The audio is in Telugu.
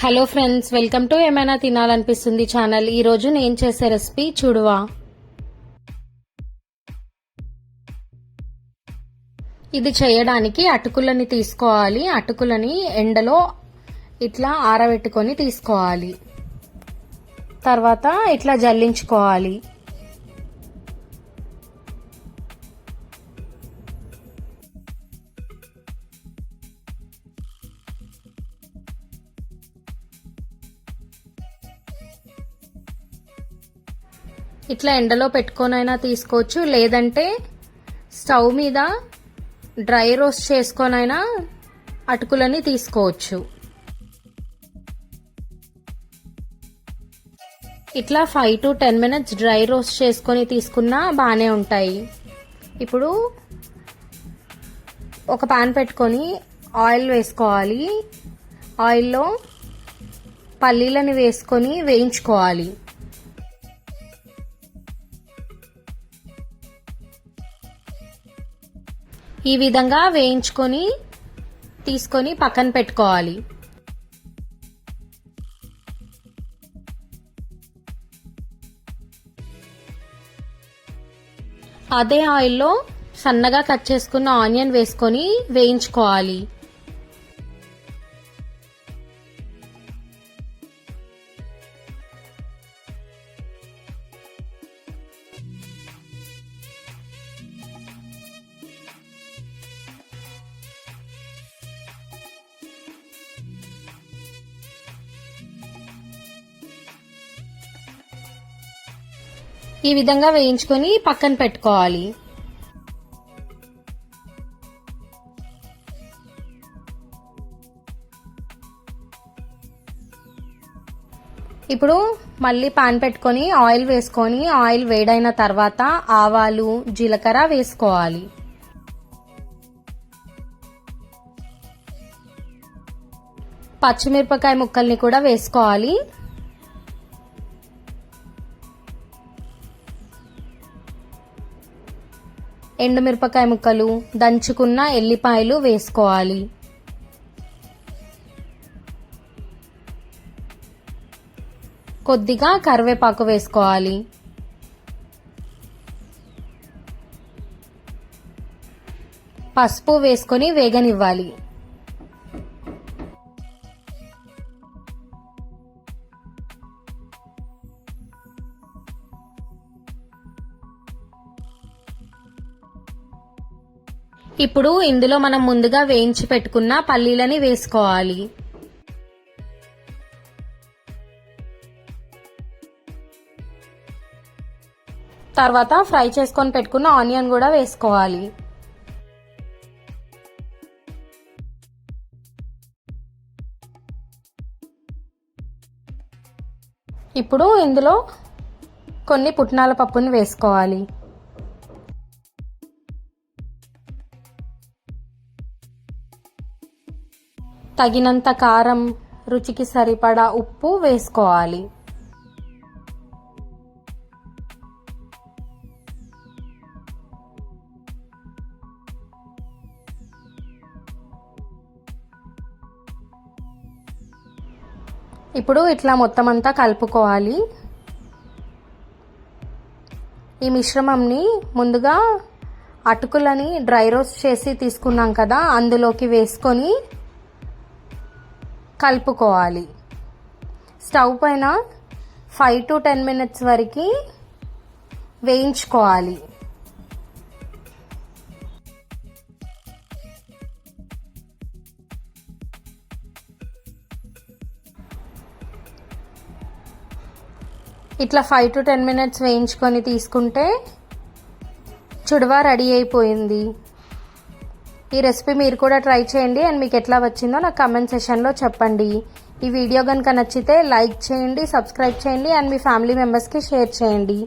హలో ఫ్రెండ్స్ వెల్కమ్ టు ఏమైనా తినాలనిపిస్తుంది ఛానల్ ఈరోజు నేను చేసే రెసిపీ చూడవా. ఇది చేయడానికి అటుకులని తీసుకోవాలి. అటుకులని ఎండలో ఇట్లా ఆరబెట్టుకొని తీసుకోవాలి. తర్వాత ఇట్లా జల్లించుకోవాలి. ఇట్లా ఎండలో పెట్టుకొనైనా తీసుకోవచ్చు. లేదంటే స్టవ్ మీద డ్రై రోస్ట్ చేసుకొనైనా అటుకులని తీసుకోవచ్చు. ఇట్లా five to ten minutes dry roast చేసుకొని తీసుకున్నా బాగానే ఉంటాయి. ఇప్పుడు ఒక పాన్ పెట్టుకొని ఆయిల్ వేసుకోవాలి. ఆయిల్లో పల్లీలని వేసుకొని వేయించుకోవాలి. ఈ విధంగా వేయించుకొని తీసుకొని పక్కన పెట్టుకోవాలి. అదే ఆయిల్లో సన్నగా కట్ చేసుకున్న ఆనియన్ వేసుకొని వేయించుకోవాలి. ఈ విధంగా వేయించుకొని పక్కన పెట్టుకోవాలి. ఇప్పుడు మళ్ళీ పాన్ పెట్టుకొని ఆయిల్ వేసుకొని ఆయిల్ వేడైన తర్వాత ఆవాలు జీలకర్ర వేసుకోవాలి. పచ్చిమిరపకాయ ముక్కల్ని కూడా వేసుకోవాలి. ఎండుమిరపకాయ ముక్కలు దంచుకున్న ఎల్లిపాయలు వేసుకోవాలి. కొద్దిగా కరివేపాకు వేసుకోవాలి. పసుపు వేసుకొని వేగనివ్వాలి. ఇప్పుడు ఇందులో మనం ముందుగా వేయించి పెట్టుకున్న పల్లీలని వేసుకోవాలి. తర్వాత ఫ్రై చేసుకొని పెట్టుకున్న ఆనియన్ కూడా వేసుకోవాలి. ఇప్పుడు ఇందులో కొన్ని పుట్నాల పప్పుని వేసుకోవాలి. తగినంత కారం రుచికి సరిపడా ఉప్పు వేసుకోవాలి. ఇప్పుడు ఇట్లా మొత్తం అంతా కలుపుకోవాలి. ఈ మిశ్రమంని ముందుగా అటుకులని డ్రై రోస్ట్ చేసి తీసుకున్నాం కదా అందులోకి వేసుకొని కలుపుకోవాలి. స్టవ్ పైన ఫైవ్ టు టెన్ మినిట్స్ వరకు వేయించుకోవాలి. ఇట్లా ఫైవ్ టు టెన్ మినిట్స్ వేయించుకొని తీసుకుంటే చుడవా రెడీ అయిపోయింది. ఈ రెసిపీ మీరు కూడా ట్రై చేయండి అండ్ మీకు ఎట్లా వచ్చిందో నాకు కమెంట్ సెషన్లో చెప్పండి. ఈ వీడియో కనుక నచ్చితే లైక్ చేయండి సబ్స్క్రైబ్ చేయండి అండ్ మీ ఫ్యామిలీ మెంబర్స్కి షేర్ చేయండి.